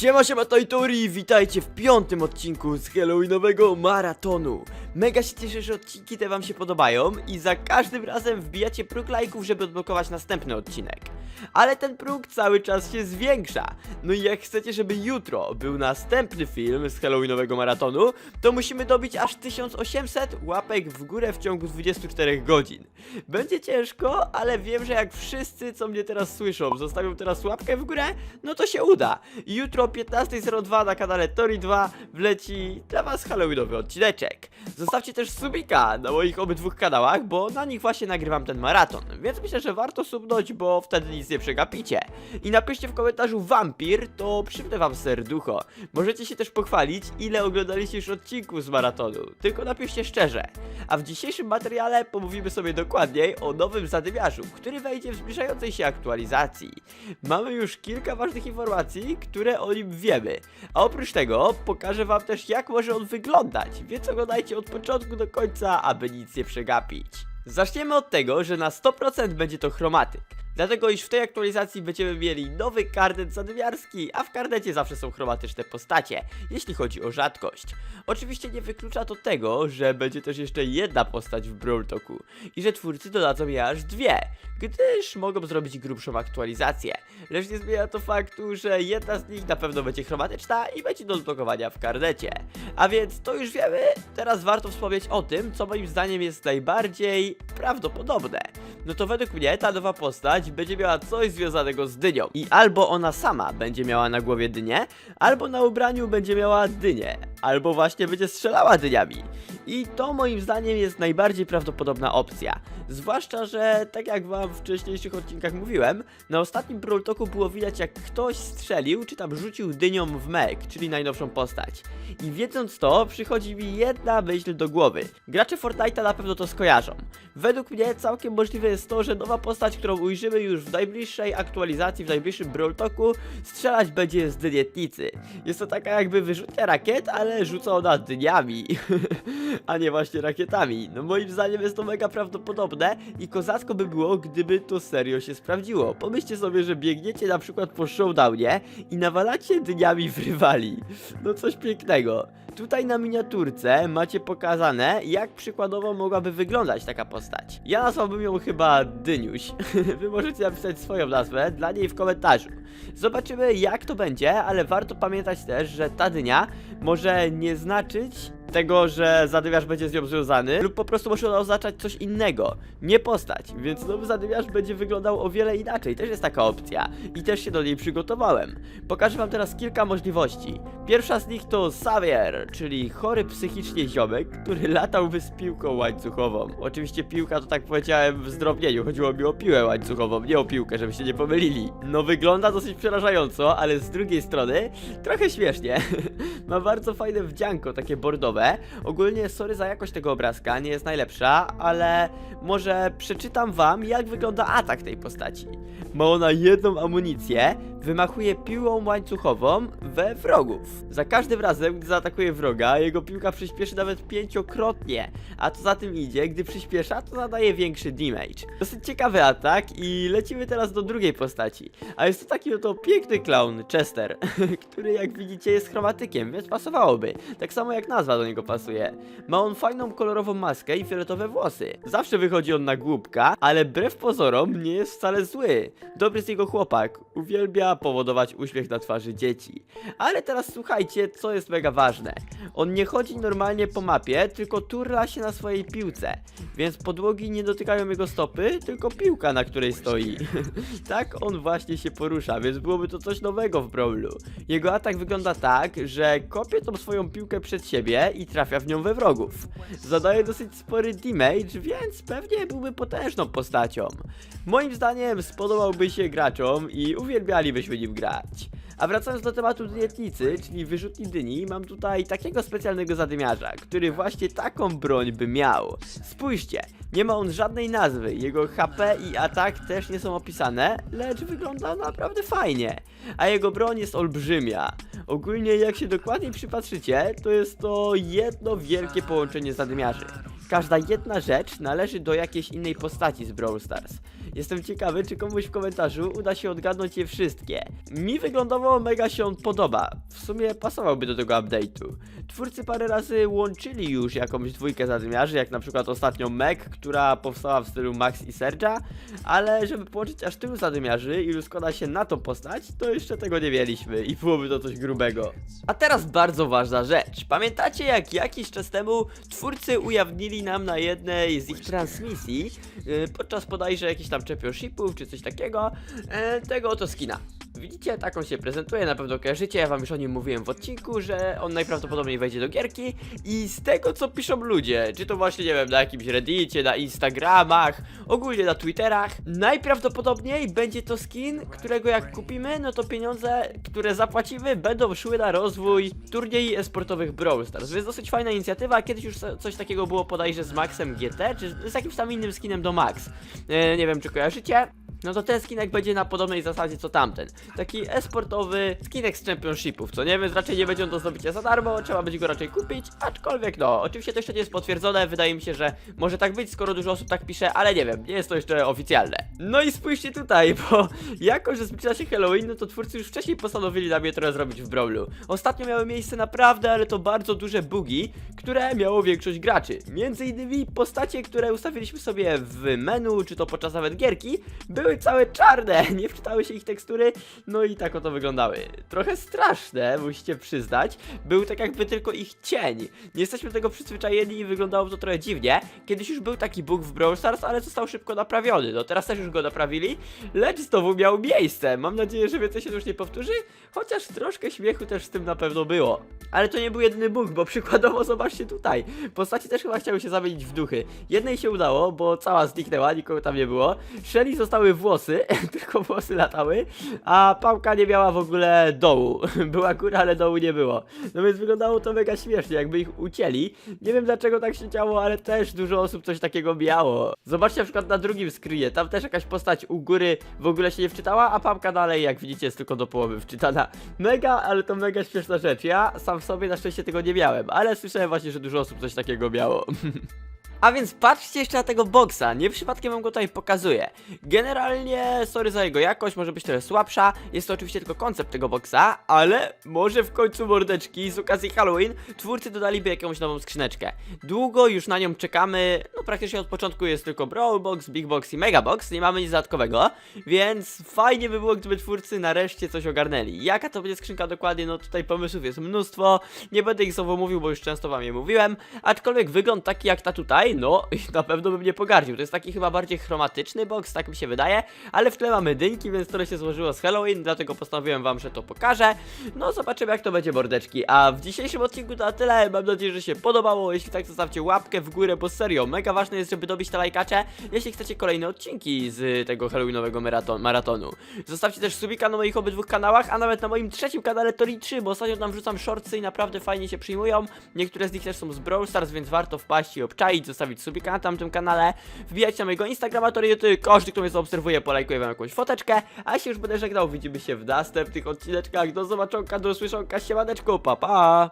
Siema, siema, Tori, witajcie w piątym odcinku z Halloweenowego maratonu. Mega się cieszę, że odcinki te wam się podobają i za każdym razem wbijacie próg lajków, żeby odblokować następny odcinek. Ale ten próg cały czas się zwiększa. No i jak chcecie, żeby jutro był następny film z Halloweenowego maratonu, to musimy dobić aż 1800 łapek w górę w ciągu 24 godzin. Będzie ciężko, ale wiem, że jak wszyscy, co mnie teraz słyszą, zostawią teraz łapkę w górę, no to się uda. Jutro o 15.02 na kanale Tori 2 wleci dla was Halloweenowy odcineczek. Zostawcie też subika na moich obydwu kanałach, bo na nich właśnie nagrywam ten maraton. Więc myślę, że warto subnąć, bo wtedy nic nie przegapicie. I napiszcie w komentarzu wampir, to przypnę wam serducho. Możecie się też pochwalić, ile oglądaliście już odcinków z maratonu. Tylko napiszcie szczerze. A w dzisiejszym materiale pomówimy sobie dokładniej o nowym zadymiarzu, który wejdzie w zbliżającej się aktualizacji. Mamy już kilka ważnych informacji, które o nim wiemy. A oprócz tego pokażę wam też jak może on wyglądać, więc oglądajcie od początku do końca, aby nic nie przegapić. Zaczniemy od tego, że na 100% będzie to chromatyk. Dlatego iż w tej aktualizacji będziemy mieli nowy karnet zadymiarski, a w karnecie zawsze są chromatyczne postacie, jeśli chodzi o rzadkość. Oczywiście nie wyklucza to tego, że będzie też jeszcze jedna postać w Brawl Talku i że twórcy dodadzą je aż dwie, gdyż mogą zrobić grubszą aktualizację. Lecz nie zmienia to faktu, że jedna z nich na pewno będzie chromatyczna i będzie do odblokowania w karnecie. A więc to już wiemy, teraz warto wspomnieć o tym, co moim zdaniem jest najbardziej prawdopodobne. No to według mnie ta nowa postać będzie miała coś związanego z dynią. I albo ona sama będzie miała na głowie dynię, albo na ubraniu będzie miała dynię, albo właśnie będzie strzelała dyniami. I to moim zdaniem jest najbardziej prawdopodobna opcja. Zwłaszcza, że tak jak wam w wcześniejszych odcinkach mówiłem, na ostatnim Brawl Talku było widać jak ktoś strzelił, czy tam rzucił dynią w Meg, czyli najnowszą postać. I wiedząc to, przychodzi mi jedna myśl do głowy. Gracze Fortnite'a na pewno to skojarzą. Według mnie całkiem możliwe jest to, że nowa postać, którą ujrzymy już w najbliższej aktualizacji, w najbliższym Brawl Talku, strzelać będzie z dynietnicy. Jest to taka jakby wyrzutnia rakiet, ale rzuca ona dyniami, a nie właśnie rakietami. No moim zdaniem jest to mega prawdopodobne i kozacko by było, gdyby to serio się sprawdziło. Pomyślcie sobie, że biegniecie na przykład po showdownie i nawalacie dyniami w rywali. No coś pięknego. Tutaj na miniaturce macie pokazane, jak przykładowo mogłaby wyglądać taka postać. Ja nazwałbym ją chyba Dyniuś. Wy możecie napisać swoją nazwę dla niej w komentarzu. Zobaczymy jak to będzie, ale warto pamiętać też, że ta dynia może nie znaczyć tego, że zadymiarz będzie z nią związany, lub po prostu może oznaczać coś innego, nie postać, więc nowy zadymiarz będzie wyglądał o wiele inaczej, też jest taka opcja i też się do niej przygotowałem. Pokażę wam teraz kilka możliwości. Pierwsza z nich to Xavier, czyli chory psychicznie ziomek, który latałby z piłką łańcuchową. Oczywiście piłka to tak powiedziałem w zdrobnieniu, chodziło mi o piłę łańcuchową, nie o piłkę, żeby się nie pomylili. No wygląda dosyć przerażająco, ale z drugiej strony trochę śmiesznie. Ma bardzo fajne wdzianko, takie bordowe. Ogólnie sorry za jakość tego obrazka, nie jest najlepsza, ale może przeczytam wam jak wygląda atak tej postaci. Ma ona jedną amunicję, wymachuje piłą łańcuchową we wrogów. Za każdym razem, gdy zaatakuje wroga, jego piłka przyspieszy nawet pięciokrotnie, a co za tym idzie, gdy przyspiesza, to zadaje większy damage. Dosyć ciekawy atak i lecimy teraz do drugiej postaci. A jest to taki oto piękny clown, Chester, który jak widzicie jest chromatykiem, więc pasowałoby. Tak samo jak nazwa do niego pasuje. Ma on fajną kolorową maskę i fioletowe włosy. Zawsze wychodzi on na głupka, ale wbrew pozorom nie jest wcale zły. Dobry jest jego chłopak, uwielbia powodować uśmiech na twarzy dzieci. Ale teraz słuchajcie, co jest mega ważne. On nie chodzi normalnie po mapie, tylko turla się na swojej piłce. Więc podłogi nie dotykają jego stopy, tylko piłka, na której stoi. tak on właśnie się porusza, więc byłoby to coś nowego w Brawlu. Jego atak wygląda tak, że kopie tą swoją piłkę przed siebie trafia w nią we wrogów. Zadaje dosyć spory damage, więc pewnie byłby potężną postacią. Moim zdaniem spodobałby się graczom i uwielbialibyśmy nim grać. A wracając do tematu dietnicy, czyli wyrzutni dyni, mam tutaj takiego specjalnego zadymiarza, który właśnie taką broń by miał. Spójrzcie, nie ma on żadnej nazwy, jego HP i atak też nie są opisane, lecz wygląda naprawdę fajnie. A jego broń jest olbrzymia. Ogólnie jak się dokładniej przypatrzycie, to jest to jedno wielkie połączenie zadymiarzy. Każda jedna rzecz należy do jakiejś innej postaci z Brawl Stars. Jestem ciekawy, czy komuś w komentarzu uda się odgadnąć je wszystkie. Mi wyglądowo mega się on podoba. W sumie pasowałby do tego update'u. Twórcy parę razy łączyli już jakąś dwójkę zadymiarzy, jak na przykład ostatnio Meg, która powstała w stylu Max i Serge'a, ale żeby połączyć aż tylu zadymiarzy, ilu składa się na tą postać, to jeszcze tego nie mieliśmy i byłoby to coś grubego. A teraz bardzo ważna rzecz. Pamiętacie jak jakiś czas temu twórcy ujawnili nam na jednej z ich transmisji, yy, podczas bodajże jakichś tam championshipów czy coś takiego, e, tego oto skina. Widzicie, tak on się prezentuje, na pewno kojarzycie, ja wam już o nim mówiłem w odcinku, że on najprawdopodobniej wejdzie do gierki i z tego co piszą ludzie, czy to właśnie, nie wiem, na jakimś reddicie, na instagramach, ogólnie na twitterach, najprawdopodobniej będzie to skin, którego jak kupimy, no to pieniądze, które zapłacimy będą szły na rozwój turniej esportowych Brawl Stars, więc dosyć fajna inicjatywa, kiedyś już coś takiego było bodajże z Maxem GT, czy z jakimś tam innym skinem do Max, e, nie wiem czy kojarzycie, no to ten skinek będzie na podobnej zasadzie co tamten. Taki esportowy skinek z championshipów, co nie wiem, raczej nie będzie on do zdobycia za darmo, trzeba będzie go raczej kupić, aczkolwiek no, oczywiście to jeszcze nie jest potwierdzone, wydaje mi się, że może tak być, skoro dużo osób tak pisze, ale nie wiem, nie jest to jeszcze oficjalne. No i spójrzcie tutaj, bo jako, że zbliża się Halloween, no to twórcy już wcześniej postanowili na mnie trochę zrobić w Brawlu. Ostatnio miały miejsce naprawdę, ale to bardzo duże bugi, które miało większość graczy. Między innymi postacie, które ustawiliśmy sobie w menu, czy to podczas nawet gierki, były całe czarne, nie wczytały się ich tekstury, no i tak oto wyglądały. Trochę straszne, musicie przyznać. Był tak jakby tylko ich cień. Nie jesteśmy tego przyzwyczajeni i wyglądało to trochę dziwnie. Kiedyś już był taki bug w Brawl Stars, ale został szybko naprawiony. No teraz też już go naprawili, lecz znowu miał miejsce. Mam nadzieję, że więcej się już nie powtórzy, chociaż troszkę śmiechu też z tym na pewno było. Ale to nie był jedyny bug, bo przykładowo zobaczcie tutaj. Postaci też chyba chciały się zamienić w duchy. Jednej się udało, bo cała zniknęła, nikogo tam nie było. Shelly zostały włosy, tylko włosy latały, a Pałka nie miała w ogóle dołu. Była góra, ale dołu nie było. No więc wyglądało to mega śmiesznie, jakby ich ucięli. Nie wiem dlaczego tak się działo, ale też dużo osób coś takiego miało. Zobaczcie na przykład na drugim screenie, tam też jakaś postać u góry w ogóle się nie wczytała, a Pałka dalej, jak widzicie, jest tylko do połowy wczytana. Mega, ale to mega śmieszna rzecz. Ja sam w sobie na szczęście tego nie miałem, ale słyszałem właśnie, że dużo osób coś takiego miało. A więc patrzcie jeszcze na tego boksa, nie przypadkiem wam go tutaj pokazuję. Generalnie, sorry za jego jakość, może być trochę słabsza, jest to oczywiście tylko koncept tego boksa, ale może w końcu mordeczki z okazji Halloween twórcy dodaliby jakąś nową skrzyneczkę. Długo już na nią czekamy, no praktycznie od początku jest tylko Brawl Box, Big Box i Mega Box, nie mamy nic dodatkowego, więc fajnie by było, gdyby twórcy nareszcie coś ogarnęli. Jaka to będzie skrzynka dokładnie, no tutaj pomysłów jest mnóstwo, nie będę ich znowu mówił, bo już często wam je mówiłem, aczkolwiek wygląd taki jak ta tutaj, no na pewno bym nie pogardził. To jest taki chyba bardziej chromatyczny box, tak mi się wydaje, ale w tle mamy dynki, więc to się złożyło z Halloween, dlatego postanowiłem wam, że to pokażę. No zobaczymy jak to będzie mordeczki. A w dzisiejszym odcinku to na tyle. Mam nadzieję, że się podobało. Jeśli tak, zostawcie łapkę w górę, bo serio, mega ważne jest, żeby dobić te lajkacze, jeśli chcecie kolejne odcinki z tego Halloweenowego maraton maratonu. Zostawcie też subika na moich obydwu kanałach, a nawet na moim trzecim kanale Tori 3, bo ostatnio tam wrzucam shortsy i naprawdę fajnie się przyjmują. Niektóre z nich też są z Brawl Stars, więc warto wpaść i obczaić, zostawić subika na tamtym kanale. Wbijać na mojego Instagrama Tori każdy kto mnie zaobserwuje polajkuje wam jakąś foteczkę, a się już będę żegnał, widzimy się w następnych odcineczkach. Do zobaczonka, do usłyszonka, siemaneczku, pa pa!